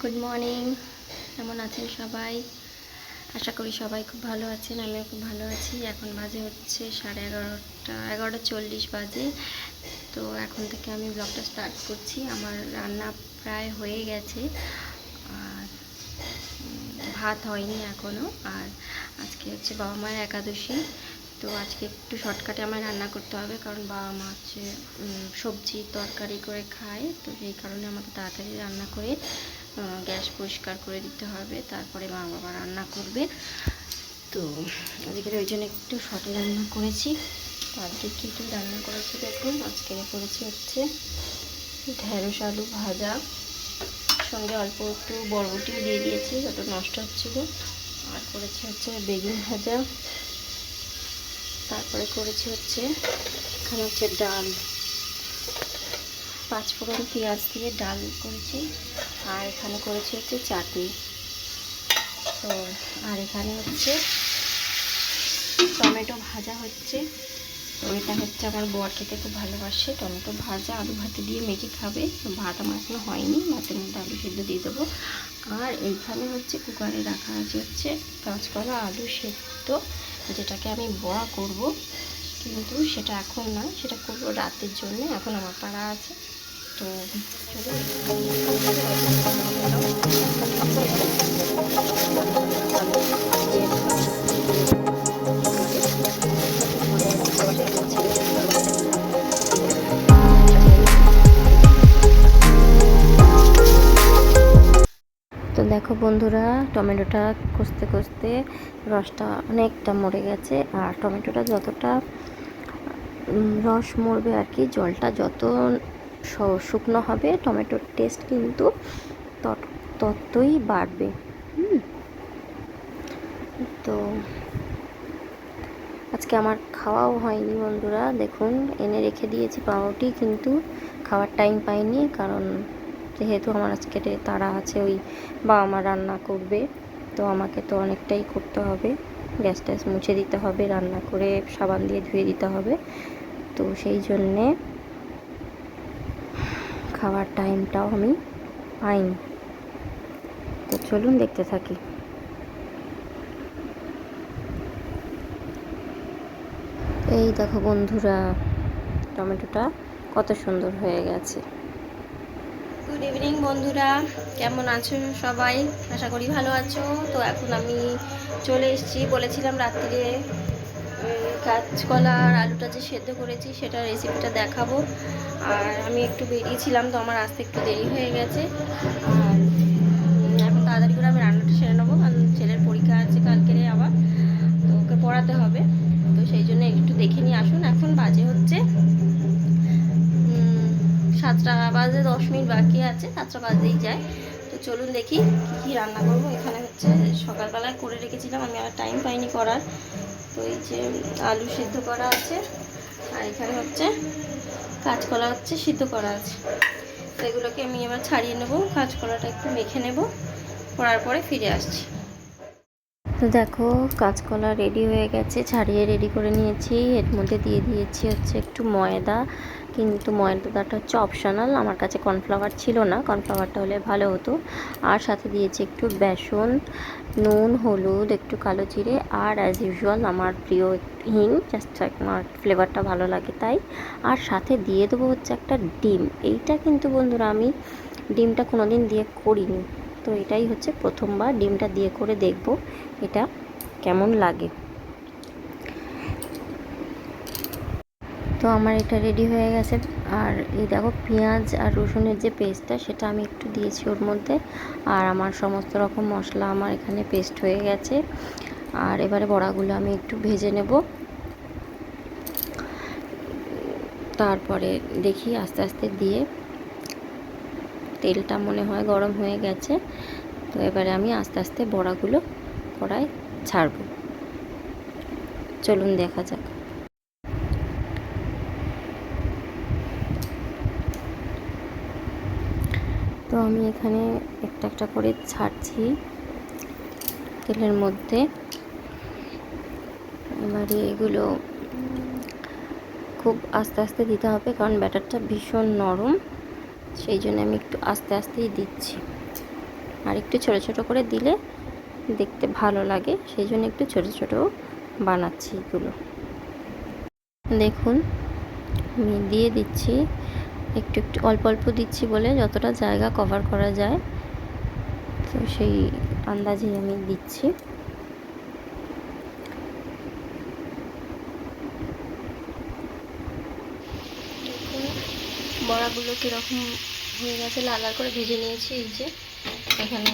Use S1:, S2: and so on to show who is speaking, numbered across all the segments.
S1: Good morning কেমন আছেন সবাই? আশা করি সবাই খুব ভালো আছেন, আমিও খুব ভালো আছি। এখন বাজে হচ্ছে সাড়ে এগারোটা এগারোটা চল্লিশ বাজে। তো এখন থেকে আমি ব্লগটা স্টার্ট করছি। আমার রান্না প্রায় হয়ে গেছে। আর ভাত হয়নি এখনও আর আজকে হচ্ছে বাবা মায়ের একাদশী। তো আজকে একটু শর্টকাটে আমার রান্না করতে হবে, কারণ বাবা মা হচ্ছে সবজি তরকারি করে খায়। তো সেই কারণে আমাকে তাড়াতাড়ি রান্না করে গ্যাস পরিষ্কার করে দিতে হবে, তারপরে মা বাবা রান্না করবে। তো আজকে ওই জন্য একটু শর্টে রান্না করেছি। তো আজকে কী কী রান্না করেছি দেখুন, আজকে করেছি হচ্ছে ঢেঁড়স আলু ভাজা। সঙ্গে অল্প একটু বরবটিও দিয়ে দিয়েছি ওটা নষ্ট হচ্ছিল। আর করেছি হচ্ছে বেগুন ভাজা। তারপরে করেছি হচ্ছে এখানে হচ্ছে ডাল। পাঁচ পাঁচফোড়ন পেঁয়াজ দিয়ে ডাল করেছি। আর এখানে করেছি হচ্ছে চাটনি। তো আর এখানে হচ্ছে টমেটো ভাজা হচ্ছে। তো এটা হচ্ছে আমার বর খেতে খুব ভালোবাসে। টমেটো ভাজা, আলু ভাতে দিয়ে মেখে খাবে। ভাত আমার এখনও হয়নি, ভাতের মধ্যে আলু সেদ্ধ দিয়ে দেবো। আর এইখানে হচ্ছে কুকারে রাখা আছে হচ্ছে কাঁচকলা, আলু সেদ্ধ, যেটাকে আমি বড়া করব। কিন্তু সেটা এখন না, সেটা করব রাতের জন্য। এখন আমার পাড়া আছে। তো দেখো বন্ধুরা, টমেটোটা কষতে কষতে রসটা অনেকটা মরে গেছে, আর টমেটোটা যতটা রস মরবে আর কি, জলটা যত শুকনো হবে টমেটোর টেস্ট কিন্তু তত- ততই বাড়বে। তো আজকে আমার খাওয়াও হয়নি বন্ধুরা, দেখুন, এনে রেখে দিয়েছি পাউরুটি, কিন্তু খাওয়ার টাইম পাইনি, কারণ যেহেতু আমার আজকে তারা আছে, ওই বাবা মা রান্না করবে, তো আমাকে তো অনেকটাই করতে হবে। গ্যাস ট্যাস মুছে দিতে হবে, রান্না করে সাবান দিয়ে ধুয়ে দিতে হবে। তো সেই জন্যে খাওয়ার টাইমটাও আমি পাইনি। তো চলুন দেখতে থাকি। এই দেখো বন্ধুরা, টমেটোটা কত সুন্দর হয়ে গেছে। গুড ইভিনিং বন্ধুরা, কেমন আছো সবাই? আশা করি ভালো আছো। তো এখন আমি চলে এসেছি, বলেছিলাম রাত্রিরে কাঁচকলা আর আলুটা যে সেদ্ধ করেছি সেটা রেসিপিটা দেখাবো। আর আমি একটু বেরিয়েছিলাম, তো আমার আসতে একটু দেরি হয়ে গেছে। আর এখন তাড়াতাড়ি করে আমি রান্নাটা সেরে নেব, কারণ ছেলের পরীক্ষা আছে কালকেরে আবার, তো ওকে পড়াতে হবে। তো সেই জন্য একটু দেখে নিয়ে আসুন। এখন বাজে হচ্ছে সাতটা বাজে দশ মিনিট বাকি আছে, সাতটা বাজেই যায়। তো চলুন দেখি কী কী রান্না করব। এখানে হচ্ছে সকালবেলায় করে রেখেছিলাম, আমি আর টাইম পাইনি করার। তো এই যে আলু সিদ্ধ করা আছে, আর এখানে হচ্ছে কাঁচকলা হচ্ছে সিদ্ধ করা আছে। তো এগুলোকে আমি এবার ছাড়িয়ে নেব, কাঁচকলাটা একটু মেখে নেব, করার পরে ফিরে আসছি। তো দেখো, কাঁচকলা রেডি হয়ে গেছে, ছাড়িয়ে রেডি করে নিয়েছি। এর মধ্যে দিয়ে দিয়েছি হচ্ছে একটু ময়দা, কিন্তু ময়দাটা হচ্ছে অপশনাল আমার কাছে কর্নফ্লাওয়ার ছিল না কর্নফ্লাওয়ারটা হলে ভালো হতো। আর সাথে দিয়েছি একটু বেসন, নুন, হলুদ, একটু কালো জিরে, আর অ্যাজ ইউজুয়াল আমার প্রিয় হিং জাস্ট আমার ফ্লেভারটা ভালো লাগে তাই। আর সাথে দিয়ে দেবো হচ্ছে একটা ডিম, এইটা কিন্তু বন্ধুরা আমি ডিমটা কোনো দিন দিয়ে করিনি। তো এটাই হচ্ছে প্রথমবার ডিমটা দিয়ে করে দেখব এটা কেমন লাগে। তো আমার এটা রেডি হয়ে গেছে। আর এই দেখো পেঁয়াজ আর রসুনের যে পেস্টটা, সেটা আমি একটু দিয়েছি ওর মধ্যে। আর আমার সমস্ত রকম মশলা আমার এখানে পেস্ট হয়ে গেছে। আর এবারে বড়াগুলো আমি একটু ভেজে নেব। তারপরে দেখি আস্তে আস্তে দিয়ে তেলটা মনে হয় গরম হয়ে গেছে। তো এবারে আমি আস্তে আস্তে বড়াগুলো কড়াই ছাড়ব। চলুন দেখা যাক। তো আমি এখানে একটা একটা করে ছাড়ছি। তেলের মধ্যে এবারে এগুলো খুব আস্তে আস্তে দিতে হবে কারণ ব্যাটারটা ভীষণ নরম। সেই জন্য আমি একটু আস্তে আস্তেই দিচ্ছি। আর একটু ছোট ছোট করে দিলে দেখতে ভালো লাগে, সেই জন্য একটু ছোট ছোট বানাচ্ছি এগুলো। দেখুন, আমি দিয়ে দিচ্ছি, একটু একটু অল্প অল্প দিচ্ছি বলে যতটা জায়গা কভার করা যায়, তো সেই আন্দাজেই আমি দিচ্ছি। বড়াগুলো কীরকম হয়ে গেছে লাল লাল করে ভেজে নিয়েছি, এই যে। এখানে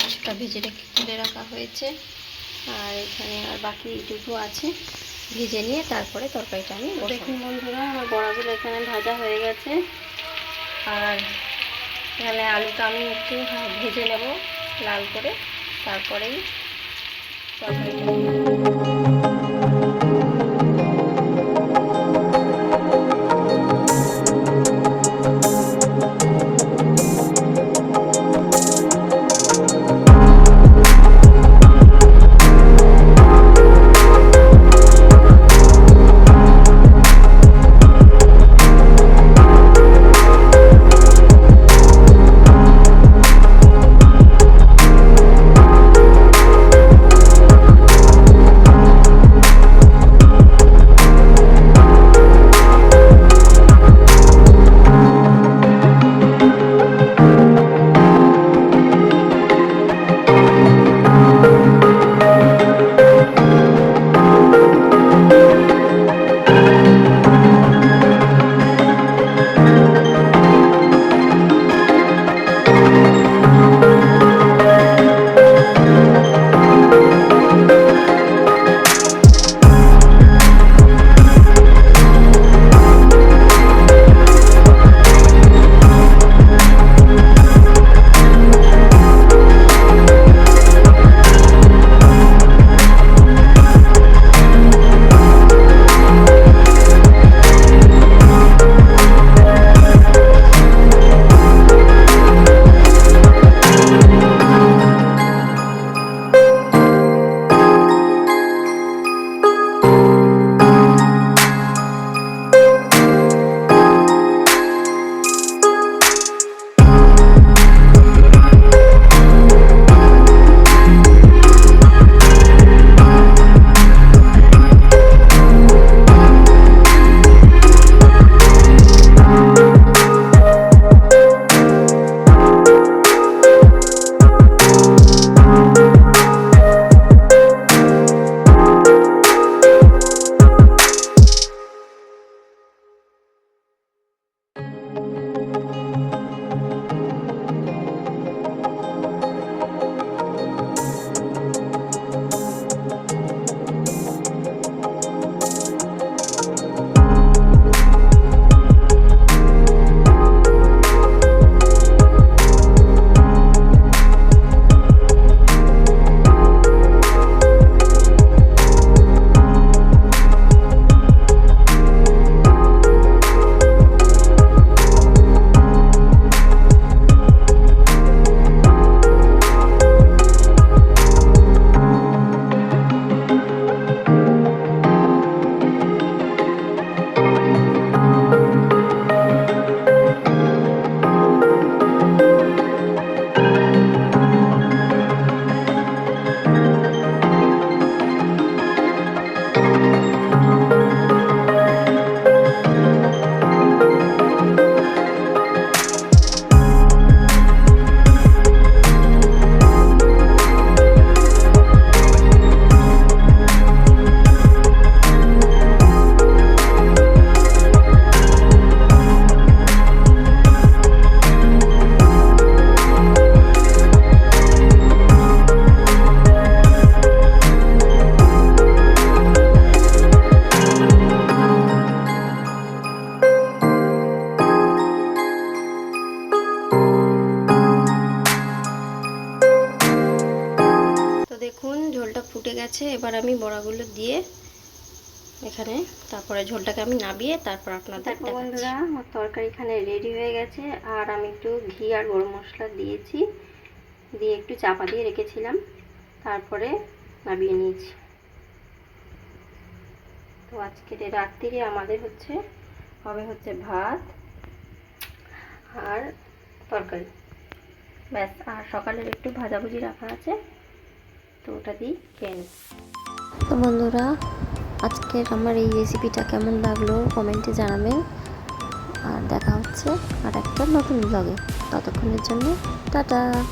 S1: কিছুটা ভেজে রেখে তুলে রাখা হয়েছে। আর এখানে আর বাকি এইটুকু আছে, ভেজে নিয়ে তারপরে তরকারিটা আমি দেখুন বন্ধুরা, আমার বড়াগুলো এখানে ভাজা হয়ে গেছে। আর এখানে আলুটা আমি একটু ভেজে নেব লাল করে, তারপরেই তরকারিটা। এখানে তারপরে ঝোলটাকে আমি নাবিয়ে তারপর আপনাদের বন্ধুরা আমার তরকারি এখানে রেডি হয়ে গেছে আর আমি একটু ঘি আর গরম মশলা দিয়েছি দিয়ে একটু চাপা দিয়ে রেখেছিলাম তারপরে নাবিয়ে নিয়েছি। তো আজকের রাত্রিরে আমাদের হচ্ছে হবে হচ্ছে ভাত আর তরকারি। ব্যাস আর সকালের একটু ভাজাভুজি রাখা আছে তো ওটা দিয়েই খেয়ে তো বন্ধুরা আজকের আমার এই রেসিপিটা কেমন লাগল কমেন্টে জানাবেন। আর দেখা হচ্ছে আর একটা নতুন ব্লগে ততক্ষণের জন্য, টাটা!